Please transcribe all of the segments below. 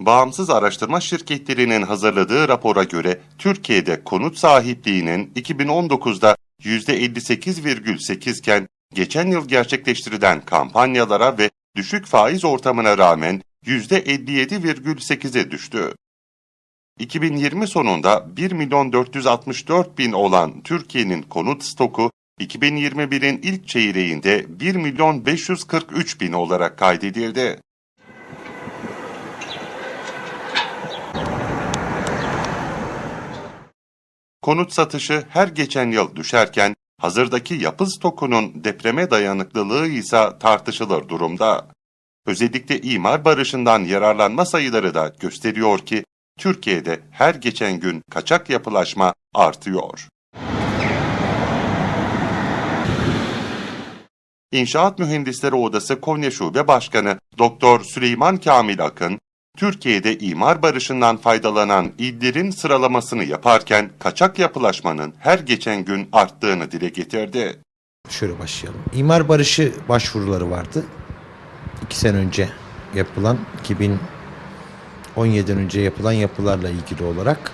Bağımsız araştırma şirketlerinin hazırladığı rapora göre Türkiye'de konut sahipliğinin 2019'da %58,8 iken geçen yıl gerçekleştirilen kampanyalara ve düşük faiz ortamına rağmen %57,8'e düştü. 2020 sonunda 1 milyon 464 bin olan Türkiye'nin konut stoku 2021'in ilk çeyreğinde 1 milyon 543 bin olarak kaydedildi. Konut satışı her geçen yıl düşerken hazırdaki yapı stokunun depreme dayanıklılığı ise tartışılır durumda. Özellikle imar barışından yararlanma sayıları da gösteriyor ki Türkiye'de her geçen gün kaçak yapılaşma artıyor. İnşaat Mühendisleri Odası Konya Şube Başkanı Doktor Süleyman Kamil Akın, Türkiye'de imar barışından faydalanan illerin sıralamasını yaparken kaçak yapılaşmanın her geçen gün arttığını dile getirdi. Şöyle başlayalım. İmar barışı başvuruları vardı. İki sene önce yapılan 2017'den önce yapılan yapılarla ilgili olarak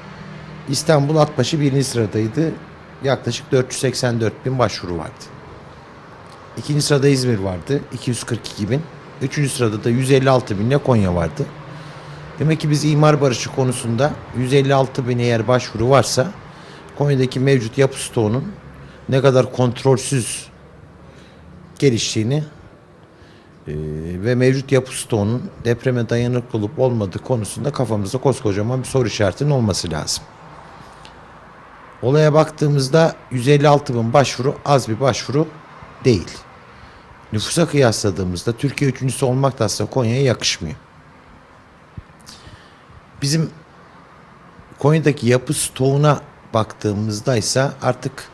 İstanbul Atbaşı birinci sıradaydı. Yaklaşık 484 bin başvuru vardı. İkinci sırada İzmir vardı. 242 bin. Üçüncü sırada da 156 binle Konya vardı. Demek ki biz imar barışı konusunda 156 bin eğer başvuru varsa Konya'daki mevcut yapı stoğunun ne kadar kontrolsüz geliştiğini e, ve mevcut yapı stoğunun depreme dayanıklı olup olmadığı konusunda kafamızda koskocaman bir soru işaretinin olması lazım. Olaya baktığımızda 156 bin başvuru az bir başvuru değil. Nüfusa kıyasladığımızda Türkiye üçüncüsü olmak da aslında Konya'ya yakışmıyor. Bizim Konya'daki yapı stoğuna baktığımızda ise artık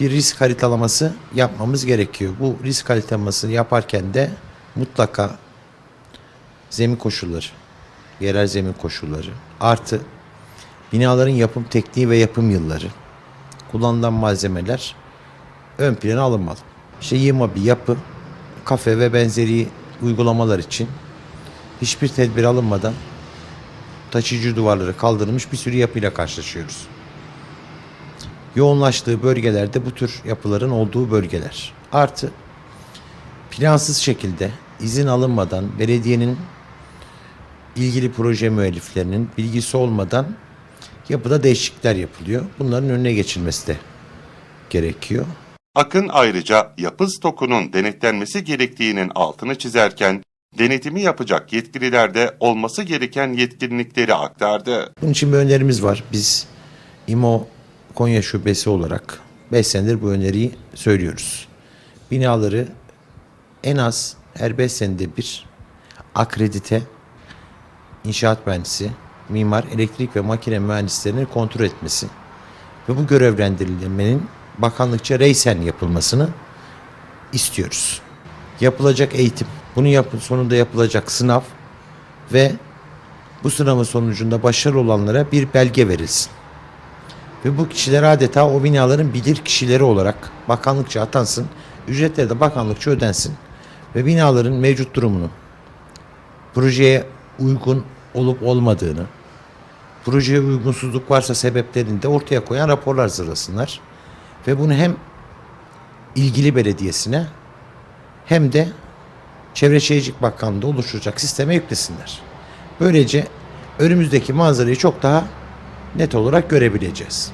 bir risk haritalaması yapmamız gerekiyor. Bu risk haritalamasını yaparken de mutlaka zemin koşulları, yerel zemin koşulları artı binaların yapım tekniği ve yapım yılları, kullanılan malzemeler ön plana alınmalı. İşte yığma bir yapı, kafe ve benzeri uygulamalar için hiçbir tedbir alınmadan taşıyıcı duvarları kaldırılmış bir sürü yapıyla karşılaşıyoruz. Yoğunlaştığı bölgelerde bu tür yapıların olduğu bölgeler. Artı plansız şekilde izin alınmadan belediyenin ilgili proje müelliflerinin bilgisi olmadan yapıda değişiklikler yapılıyor. Bunların önüne geçilmesi de gerekiyor. Akın ayrıca yapı stokunun denetlenmesi gerektiğinin altını çizerken, denetimi yapacak yetkililerde olması gereken yetkinlikleri aktardı. Bunun için bir önerimiz var. Biz İMO Konya Şubesi olarak 5 senedir bu öneriyi söylüyoruz. Binaları en az her 5 senede bir akredite inşaat mühendisi, mimar, elektrik ve makine mühendislerinin kontrol etmesi ve bu görevlendirilmenin bakanlıkça reysen yapılmasını istiyoruz. Yapılacak eğitim, bunun yap sonunda yapılacak sınav ve bu sınavın sonucunda başarılı olanlara bir belge verilsin. Ve bu kişiler adeta o binaların bilir kişileri olarak bakanlıkça atansın, ücretleri de bakanlıkça ödensin ve binaların mevcut durumunu, projeye uygun olup olmadığını, projeye uygunsuzluk varsa sebeplerini de ortaya koyan raporlar hazırlasınlar. Ve bunu hem ilgili belediyesine hem de Çevre Şehircilik Bakanlığı'nda oluşturacak sisteme yüklesinler. Böylece önümüzdeki manzarayı çok daha net olarak görebileceğiz.